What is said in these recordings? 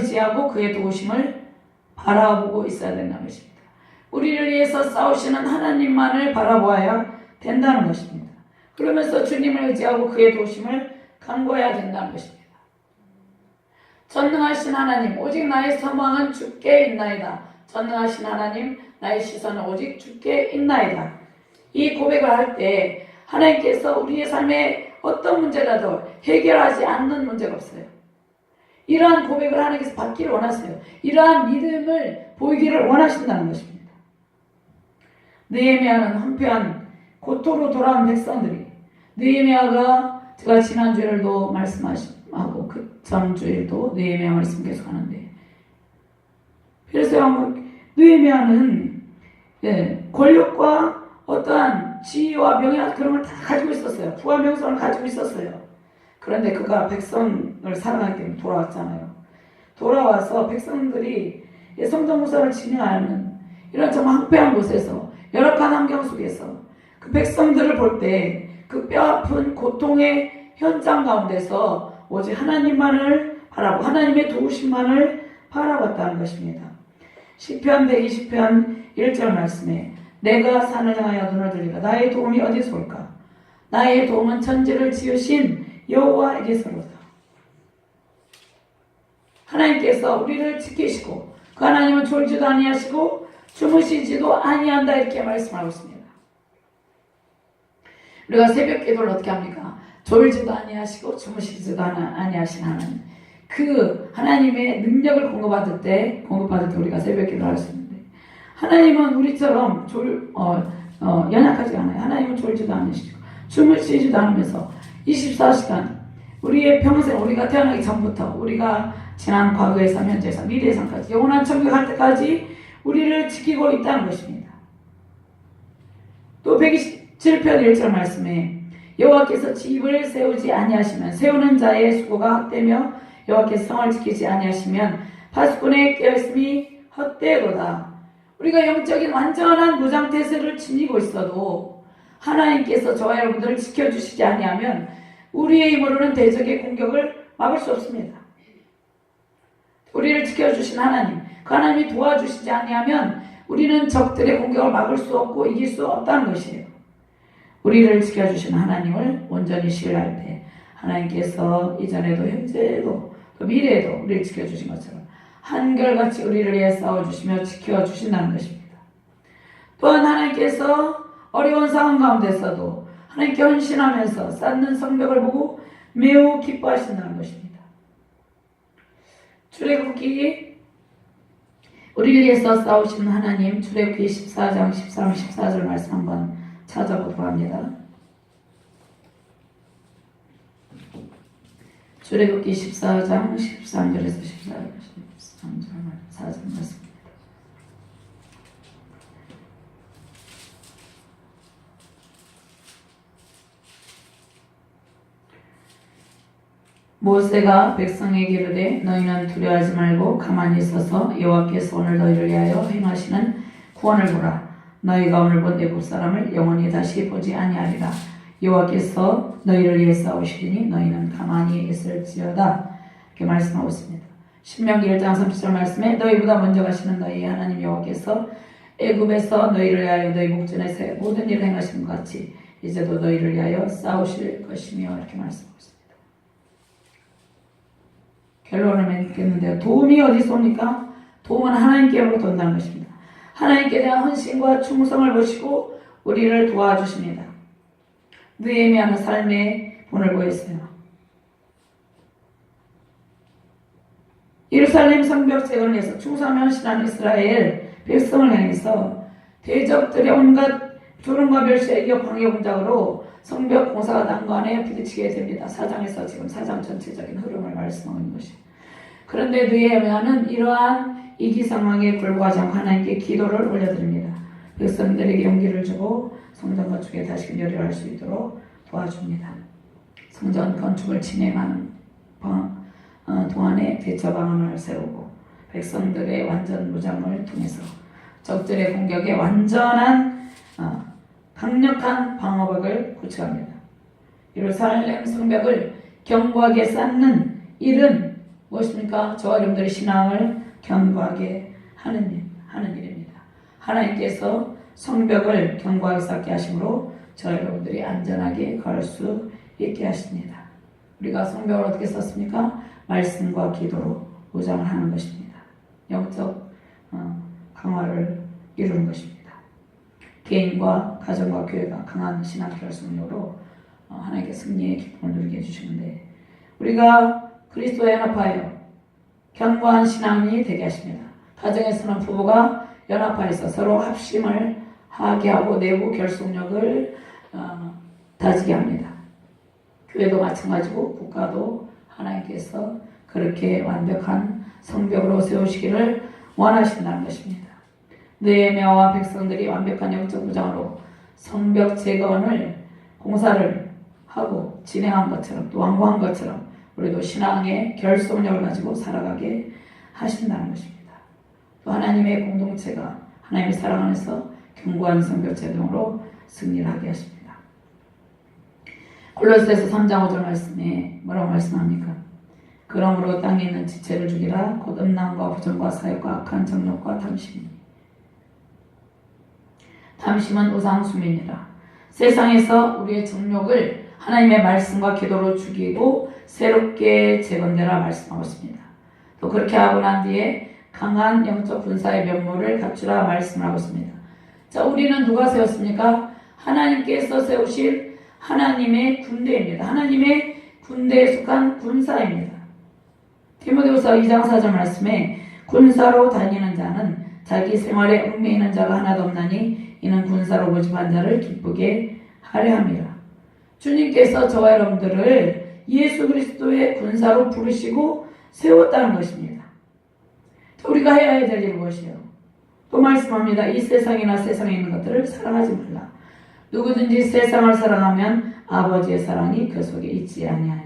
의지하고 그의 도우심을 바라보고 있어야 된다는 것입니다. 우리를 위해서 싸우시는 하나님만을 바라보아야 된다는 것입니다. 그러면서 주님을 의지하고 그의 도우심을 간구해야 된다는 것입니다. 전능하신 하나님, 오직 나의 소망은 주께 있나이다. 전능하신 하나님, 나의 시선은 오직 주께 있나이다. 이 고백을 할 때 하나님께서 우리의 삶에 어떤 문제라도 해결하지 않는 문제가 없어요. 이러한 고백을 하나님께서 받기를 원하세요. 이러한 믿음을 보이기를 원하신다는 것입니다. 느헤미야는 한편 고토로 돌아온 백성들이 느헤미야가 제가 지난주일도 말씀하고 그 전주일도 느헤미야 말씀 계속하는데 그래서 느헤미야는 예, 권력과 어떠한 지위와 명예 그런 걸 다 가지고 있었어요. 부와 명성을 가지고 있었어요. 그런데 그가 백성을 사랑하기 때문에 돌아왔잖아요. 돌아와서 백성들이 성전무사를 진행하는 이런 정말 황폐한 곳에서 열악한 환경 속에서 그 백성들을 볼 때 그 뼈아픈 고통의 현장 가운데서 오직 하나님만을 바라보 하나님의 도우심만을 바라봤다는 것입니다. 시편 120편 1절 말씀에 내가 산을 향하여 눈을 들리가 나의 도움이 어디서 올까? 나의 도움은 천지를 지으신 여호와에게서로다. 하나님께서 우리를 지키시고 그 하나님은 졸지도 아니하시고 주무시지도 아니한다 이렇게 말씀하고 있습니다. 우리가 새벽 기도를 어떻게 합니까? 졸지도 아니하시고 주무시지도 아니하신 하나님. 그 하나님의 능력을 공급받을 때 공급받을 때 우리가 새벽 기도를 할 수 있는데 하나님은 우리처럼 졸 어, 어, 연약하지 않아요. 하나님은 졸지도 않으시고 주무시지도 않으면서 24시간 우리의 평생 우리가 태어나기 전부터 우리가 지난 과거에서 현재에서 미래에서까지 영원한 천국 갈 때까지 우리를 지키고 있다는 것입니다. 또 127편 1절 말씀에 여호와께서 집을 세우지 아니하시면 세우는 자의 수고가 헛되며 여호와께서 성을 지키지 아니하시면 파수꾼의 깨어있음이 헛되도다. 우리가 영적인 완전한 무장태세를 지니고 있어도 하나님께서 저와 여러분들을 지켜주시지 아니하면 우리의 힘으로는 대적의 공격을 막을 수 없습니다. 우리를 지켜주신 하나님, 그 하나님이 도와주시지 아니하면 우리는 적들의 공격을 막을 수 없고 이길 수 없다는 것이에요. 우리를 지켜주신 하나님을 온전히 신뢰할 때 하나님께서 이전에도 현재에도 또 미래에도 우리를 지켜주신 것처럼 한결같이 우리를 위해 싸워주시며 지켜주신다는 것입니다. 또한 하나님께서 어려운 상황 가운데서도 하나님께 헌신하면서 쌓는 성벽을 보고 매우 기뻐하신다는 것입니다. 출애굽기 우리를 위해서 싸우시는 하나님 출애굽기 14장 13, 14절 말씀 한번 찾아보도록 합니다. 출애굽기 14장 13절에서 14절 13절 4절 말씀 모세가 백성에게 이르되 너희는 두려워하지 말고 가만히 있어서 여호와께서 오늘 너희를 위하여 행하시는 구원을 보라 너희가 오늘 본 애굽 사람을 영원히 다시 보지 아니하리라 여호와께서 너희를 위해 싸우시리니 너희는 가만히 있을지어다 이렇게 말씀하고 있습니다. 신명기 1장 30절 말씀에 너희보다 먼저 가시는 너희 하나님 여호와께서 애굽에서 너희를 위하여 너희 목전에서 모든 일을 행하신 것 같이 이제도 너희를 위하여 싸우실 것이며 이렇게 말씀하고 있습니다. 결론을 맺겠는데요. 도움이 어디서 옵니까? 도움은 하나님께로부터 온다는 것입니다. 하나님께 대한 헌신과 충성을 보시고 우리를 도와주십니다. 느헤미야는 삶의 본을 보였어요. 예루살렘 성벽 재건을 위해서 충성을 헌신한 이스라엘 백성을 향해서 대적들의 온갖 조롱과 멸시에 이겨 방해 공작으로 성벽 공사가 난관에 부딪히게 됩니다. 사장에서 지금 사장 전체적인 흐름을 말씀하고 있는 것이. 그런데 느헤미야는 이러한 이기 상황에 않고 하나님께 기도를 올려드립니다. 백성들에게 용기를 주고 성전 건축에 다시 열혈할 수 있도록 도와줍니다. 성전 건축을 진행하는 방, 어, 동안에 대처 방안을 세우고 백성들의 완전 무장을 통해서 적들의 공격에 완전한 어, 강력한 방어벽을 구축합니다. 예루살렘 성벽을 견고하게 쌓는 일은 무엇입니까? 저와 여러분들의 신앙을 견고하게 하는 일, 하는 일입니다. 하나님께서 성벽을 견고하게 쌓게 하심으로 저와 여러분들이 안전하게 걸 수 있게 하십니다. 우리가 성벽을 어떻게 썼습니까? 말씀과 기도로 무장을 하는 것입니다. 영적 어, 강화를 이루는 것입니다. 개인과 가정과 교회가 강한 신앙 결속력으로 어, 하나님께 승리의 기쁨을 누리게 해주시는데 우리가 그리스도에 연합하여 견고한 신앙이 되게 하십니다. 가정에서는 부부가 연합하여서 서로 합심을 하게 하고 내부 결속력을 어, 다지게 합니다. 교회도 마찬가지고 국가도 하나님께서 그렇게 완벽한 성벽으로 세우시기를 원하신다는 것입니다. 느헤미야와 백성들이 완벽한 영적 무장으로 성벽 재건을 공사를 하고 진행한 것처럼 또 완고한 것처럼 우리도 신앙의 결속력을 가지고 살아가게 하신다는 것입니다. 또 하나님의 공동체가 하나님의 사랑 안에서 견고한 성벽 제동으로 승리를 하게 하십니다. 골로새서 3장 5절 말씀에 뭐라고 말씀합니까? 그러므로 땅에 있는 지체를 죽이라 곧 음란과 부정과 사욕과 악한 정욕과 탐심이니 탐심은 우상숭배니라 세상에서 우리의 정욕을 하나님의 말씀과 기도로 죽이고 새롭게 재건되라 말씀하고 있습니다. 또 그렇게 하고 난 뒤에 강한 영적 군사의 면모를 갖추라 말씀을 하고 있습니다. 자, 우리는 누가 세웠습니까? 하나님께서 세우신 하나님의 군대입니다. 하나님의 군대에 속한 군사입니다. 디모데후서 2장 4절 말씀에 군사로 다니는 자는 자기 생활에 얽매이는 자가 하나도 없나니 이는 군사로 모집한 자를 기쁘게 하려 함이라. 주님께서 저와 여러분들을 예수 그리스도의 군사로 부르시고 세웠다는 것입니다. 우리가 해야 될 일은 무엇이에요? 또 말씀합니다. 이 세상이나 세상에 있는 것들을 사랑하지 말라. 누구든지 세상을 사랑하면 아버지의 사랑이 그 속에 있지 아니하니.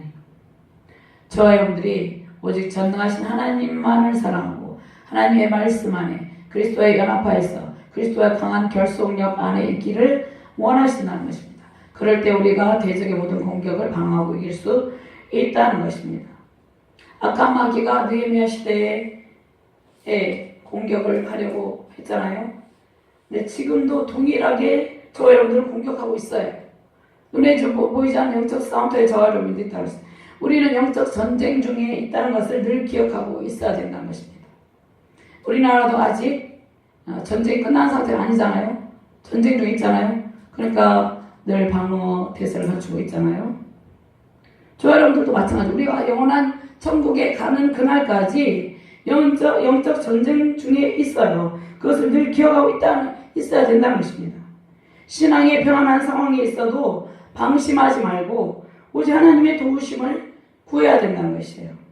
저와 여러분들이 오직 전능하신 하나님만을 사랑하고 하나님의 말씀 안에 그리스도의 연합하에서 그리스도의 강한 결속력 안에 있기를 원하신다는 것입니다. 그럴 때 우리가 대적의 모든 공격을 방어하고 이길 수 있다는 것입니다. 악한 마귀가 느헤미야 시대에 공격을 하려고 했잖아요. 근데 지금도 동일하게 저 여러분들을 공격하고 있어요. 눈에 좀 보이지 않는 영적 싸움터에 저와 여러분들이 했어요. 우리는 영적 전쟁 중에 있다는 것을 늘 기억하고 있어야 된다는 것입니다. 우리나라도 아직 어, 전쟁이 끝난 상태가 아니잖아요. 전쟁 중에 있잖아요. 그러니까 늘 방어 태세를 갖추고 있잖아요. 저 여러분들도 마찬가지. 우리가 영원한 천국에 가는 그날까지 영적, 영적 전쟁 중에 있어요. 그것을 늘 기억하고 있다, 있어야 된다는 것입니다. 신앙의 평안한 상황이 있어도 방심하지 말고 오직 하나님의 도우심을 구해야 된다는 것이에요.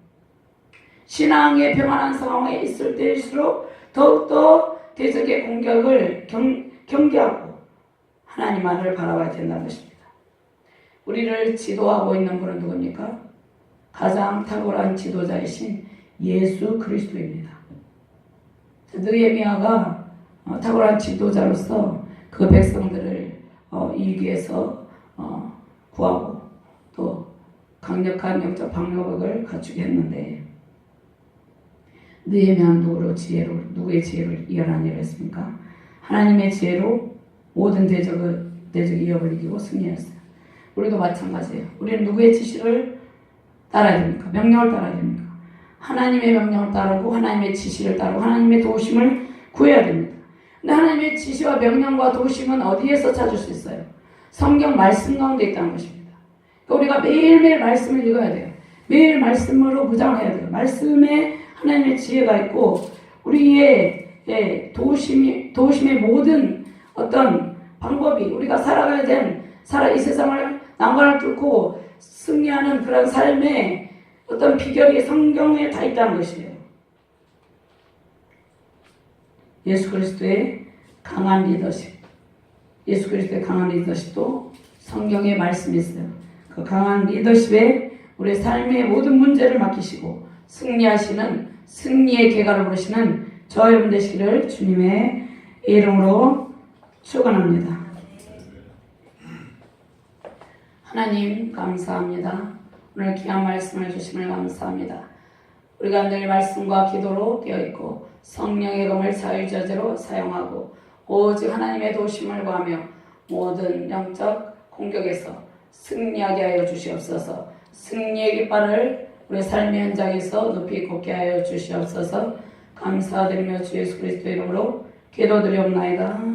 신앙의 평안한 상황에 있을 때일수록 더욱더 대적의 공격을 경, 경계하고 하나님만을 바라봐야 된다는 것입니다. 우리를 지도하고 있는 분은 누굽니까? 가장 탁월한 지도자이신 예수 그리스도입니다. 느헤미야가 어, 탁월한 지도자로서 그 백성들을 어, 일기에서 어, 구하고 또 강력한 영적 방역을 갖추게 했는데 느헤미야는 누구로 지혜로 누구의 지혜로 이어난 일을 했습니까? 하나님의 지혜로 모든 대적을 대적 이역을 이기고 승리했어요. 우리도 마찬가지예요. 우리는 누구의 지시를 따라야 됩니까? 명령을 따라야 됩니까? 하나님의 명령을 따르고 하나님의 지시를 따르고 하나님의 도우심을 구해야 됩니다. 근데 하나님의 지시와 명령과 도우심은 어디에서 찾을 수 있어요? 성경 말씀 가운데 있다는 것입니다. 그러니까 우리가 매일매일 말씀을 읽어야 돼요. 매일 말씀으로 무장해야 돼요. 말씀에 하나님의 지혜가 있고 우리의 예, 도우심이, 도우심의 모든 어떤 방법이 우리가 살아가야 된 살아 이 세상을 난관을 뚫고 승리하는 그런 삶의 어떤 비결이 성경에 다 있다는 것이에요. 예수 그리스도의 강한 리더십, 예수 그리스도의 강한 리더십도 성경에 말씀이 있어요. 그 강한 리더십에 우리 삶의 모든 문제를 맡기시고 승리하시는 승리의 계가를 부르시는 저 여러분 되시기를 주님의 이름으로 축원합니다. 하나님 감사합니다. 오늘 귀한 말씀을 주심을 감사합니다. 우리가 늘 말씀과 기도로 되어 있고 성령의 검을 자유자재로 사용하고 오직 하나님의 도심을 구하며 모든 영적 공격에서 승리하게 하여 주시옵소서 승리의 깃발을 우리 삶의 현장에서 높이 걷게 하여 주시옵소서 감사드리며 주 예수 그리스도 이름으로 기도드리옵나이다.